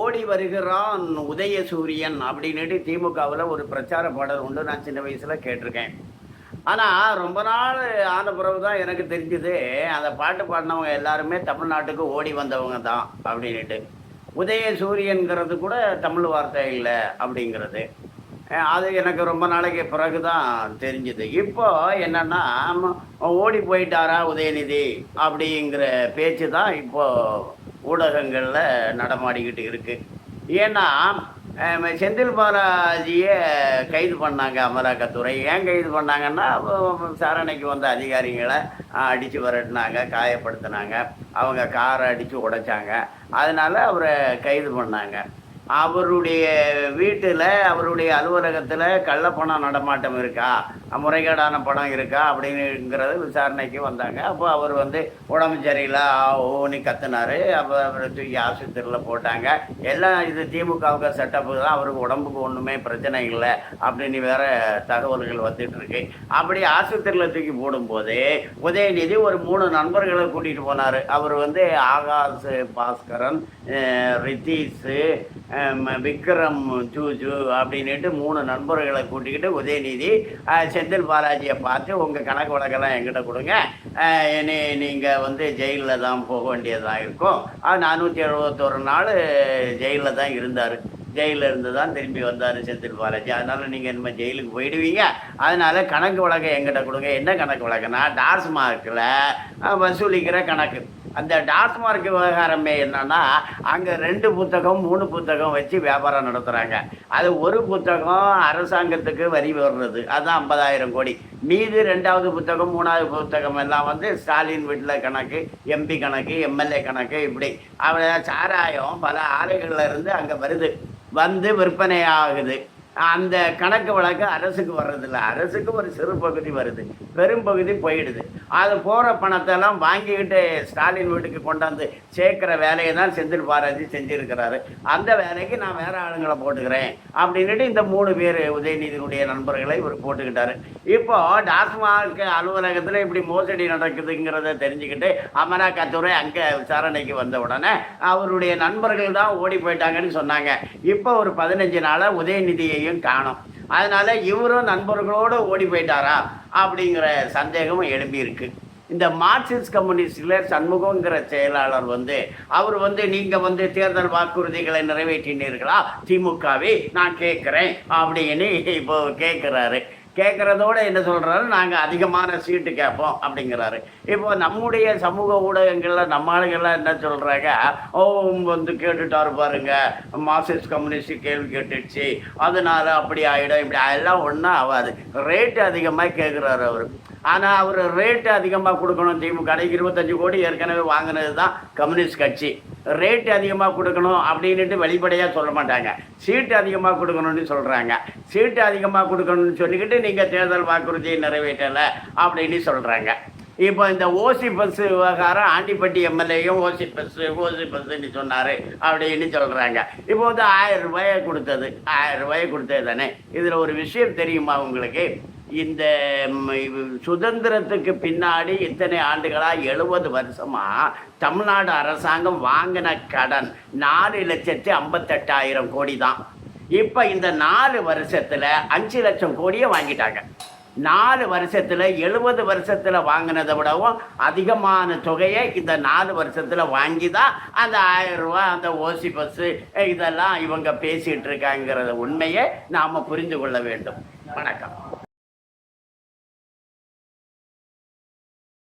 ஓடி வருகிறான் உதயசூரியன் அப்படின்னுட்டு திமுகவில் ஒரு பிரச்சார பாடல் உண்டு நான் சின்ன வயசில் கேட்டிருக்கேன். ஆனால் ரொம்ப நாள் ஆன பிறகு தான் எனக்கு தெரிஞ்சது அந்த பாட்டு பாடினவங்க எல்லாருமே தமிழ்நாட்டுக்கு ஓடி வந்தவங்க தான் அப்படின்னுட்டு. உதயசூரியன்கிறது கூட தமிழ் வார்த்தை இல்லை அப்படிங்கிறது. அது எனக்கு ரொம்ப நாளைக்கு பிறகு தான் தெரிஞ்சுது. இப்போ என்னென்னா ஓடி போயிட்டாரா உதயநிதி அப்படிங்கிற பேச்சு தான் இப்போது ஊடகங்களில் நடமாடிக்கிட்டு இருக்குது ஏன்னா செந்தில் பாலாஜியை கைது பண்ணாங்க அமலாக்கத்துறை. ஏன் கைது பண்ணாங்கன்னா விசாரணைக்கு வந்த அதிகாரிகளை அடித்து விரட்டினாங்க காயப்படுத்தினாங்க. அவங்க காரை அடித்து உடைச்சாங்க. அதனால் அவரை கைது பண்ணாங்க. அவருடைய வீட்டில் அவருடைய அலுவலகத்தில் கள்ளப்பணம் நடமாட்டம் இருக்கா? முறைகேடான பணம் இருக்கா? அப்படிங்கிறது விசாரணைக்கு வந்தாங்க. அப்போ அவர் வந்து உடம்பு சரியில்லை ஓனி கத்துனாரு. அப்போ அவரை தூக்கி ஆஸ்பத்திரியில் போட்டாங்க. எல்லாம் இது திமுகவுக்கு செட்டப்பு தான். அவருக்கு உடம்புக்கு ஒன்றுமே பிரச்சனை இல்லை அப்படின்னு வேற தகவல்கள் வந்துட்டு இருக்கு. அப்படி ஆஸ்பத்திரியில் தூக்கி போடும்போது உதயநிதி ஒரு மூணு நண்பர்களை கூட்டிகிட்டு போனார். அவர் வந்து ஆகாஷ் பாஸ்கரன் ரித்தீஷு விக்ரம் ஜூஜு அப்படின்னுட்டு மூணு நண்பர்களை கூட்டிக்கிட்டு உதயநிதி செந்தில் பாலாஜியை பார்த்து உங்கள் கணக்கு வழக்கெல்லாம் எங்கிட்ட கொடுங்க. இனி நீங்கள் வந்து ஜெயிலில் தான் போக வேண்டியதாக இருக்கும். நானூற்றி எழுபத்தொரு நாள் ஜெயிலில் தான் இருந்தார். ஜெயிலில் இருந்து தான் திரும்பி வந்தார் செந்தில் பாலாஜி. அதனால் நீங்கள் இனிமேல் ஜெயிலுக்கு போயிடுவீங்க. அதனால் கணக்கு வழக்கை எங்கிட்ட கொடுங்க. என்ன கணக்கு வழக்குனா டாஸ்மார்க்கில் வசூலிக்கிற கணக்கு. அந்த டாஸ்மார்க் விவகாரமே என்னன்னா அங்கே ரெண்டு புத்தகம் மூணு புத்தகம் வச்சு வியாபாரம் நடத்துகிறாங்க அது ஒரு புத்தகம் அரசாங்கத்துக்கு வரி வர்றது. அதுதான் ஐம்பதாயிரம் கோடி. மீது ரெண்டாவது புத்தகம் மூணாவது புத்தகம் எல்லாம் வந்து ஸ்டாலின் வீட்டில் கணக்கு எம்பி கணக்கு எம்எல்ஏ கணக்கு இப்படி. அவன் சாராயம் பல ஆலைகளில் இருந்து அங்கே வருது. வந்து விற்பனை ஆகுது. அந்த கணக்கு வழக்கு அரசுக்கு வர்றதில்ல. அரசுக்கு ஒரு சிறு பகுதி வருது. பெரும் பகுதி போயிடுது. அது போகிற பணத்தெல்லாம் வாங்கிக்கிட்டு ஸ்டாலின் வீட்டுக்கு கொண்டாந்து சேர்க்குற வேலையை தான் செந்தில் பாலாஜி செஞ்சுருக்கிறாரு. அந்த வேலைக்கு நான் வேற ஆளுங்களை போட்டுக்கிறேன் அப்படின்னுட்டு இந்த மூணு பேர் உதயநிதியினுடைய நண்பர்களை இவர் போட்டுக்கிட்டாரு. இப்போ டாஸ்மாக் அலுவலகத்தில் இப்படி மோசடி நடக்குதுங்கிறத தெரிஞ்சுக்கிட்டு அமலாக்கத்துறை அங்கே விசாரணைக்கு வந்த உடனே அவருடைய நண்பர்கள் தான் ஓடி போயிட்டாங்கன்னு சொன்னாங்க. இப்போ ஒரு பதினஞ்சு நாளாக உதயநிதியையும் காணும். அதனால இவரும் நண்பர்களோடு ஓடி போயிட்டாரா? அப்படிங்கிற சந்தேகமும் எழுப்பியிருக்கு இந்த மார்க்சிஸ்ட் கம்யூனிஸ்டில் சண்முகங்கிற செயலாளர் வந்து அவர் வந்து நீங்கள் வந்து தேர்தல் வாக்குறுதிகளை நிறைவேற்றினீர்களா? திமுகவே நான் கேட்குறேன். அப்படின்னு இப்போ கேட்குறாரு கேட்குறதோட என்ன சொல்கிறாரு நாங்கள் அதிகமான சீட்டு கேட்போம் அப்படிங்கிறாரு. இப்போ நம்முடைய சமூக ஊடகங்களில் நம்ம ஆளுங்கள்லாம் என்ன சொல்கிறாங்க ஓ வந்து கேட்டுட்டாரு பாருங்க. மார்க்சிஸ்ட் கம்யூனிஸ்ட் கேள்வி கேட்டுடுச்சு. அதனால அப்படி ஆகிடும் இப்படி எல்லாம் ஒன்றும் ஆகாது ரேட்டு அதிகமாக கேட்குறாரு அவர். ஆனால் அவர் ரேட்டு அதிகமாக கொடுக்கணும். திமுக கடைக்கு இருபத்தஞ்சு கோடி ஏற்கனவே வாங்கினது தான் கம்யூனிஸ்ட் கட்சி. ரேட்டு அதிகமாக கொடுக்கணும் அப்படின்ட்டு வெளிப்படையாக சொல்ல மாட்டாங்க. சீட்டு அதிகமாக கொடுக்கணும்னு சொல்கிறாங்க சீட்டு அதிகமாக கொடுக்கணும்னு சொல்லிக்கிட்டு நீங்கள் தேர்தல் வாக்குறுதியை நிறைவேற்றலை அப்படின்னு சொல்கிறாங்க இப்போ இந்த ஓசி பஸ் விவகாரம் ஆண்டிப்பட்டி எம்எல்ஏயும் ஓசி பஸ் ஓசி பஸ்ன்னு சொன்னார் அப்படின்னு சொல்கிறாங்க இப்போ வந்து ஆயிரம் ரூபாயை கொடுத்தது. ஆயிரம் ரூபாயை கொடுத்தது தானே? இதில் ஒரு விஷயம் தெரியுமா உங்களுக்கு? இந்த சுதந்திரத்துக்கு பின்னாடி இத்தனை ஆண்டுகளாக எழுபது வருஷமாக தமிழ்நாடு அரசாங்கம் வாங்கின கடன் நாலு லட்சத்தி ஐம்பத்தெட்டாயிரம் கோடி தான். இப்போ இந்த நாலு வருஷத்தில் அஞ்சு லட்சம் கோடியை வாங்கிட்டாங்க. நாலு வருஷத்தில் எழுபது வருஷத்தில் வாங்கினதை விடவும் அதிகமான தொகையை இந்த நாலு வருஷத்தில் வாங்கி தான் அந்த ஆயிரம் ரூபா அந்த ஓசி பஸ்ஸு இதெல்லாம் இவங்க பேசிகிட்டு இருக்காங்கிறத உண்மையை நாம் புரிந்து கொள்ள வேண்டும். வணக்கம்.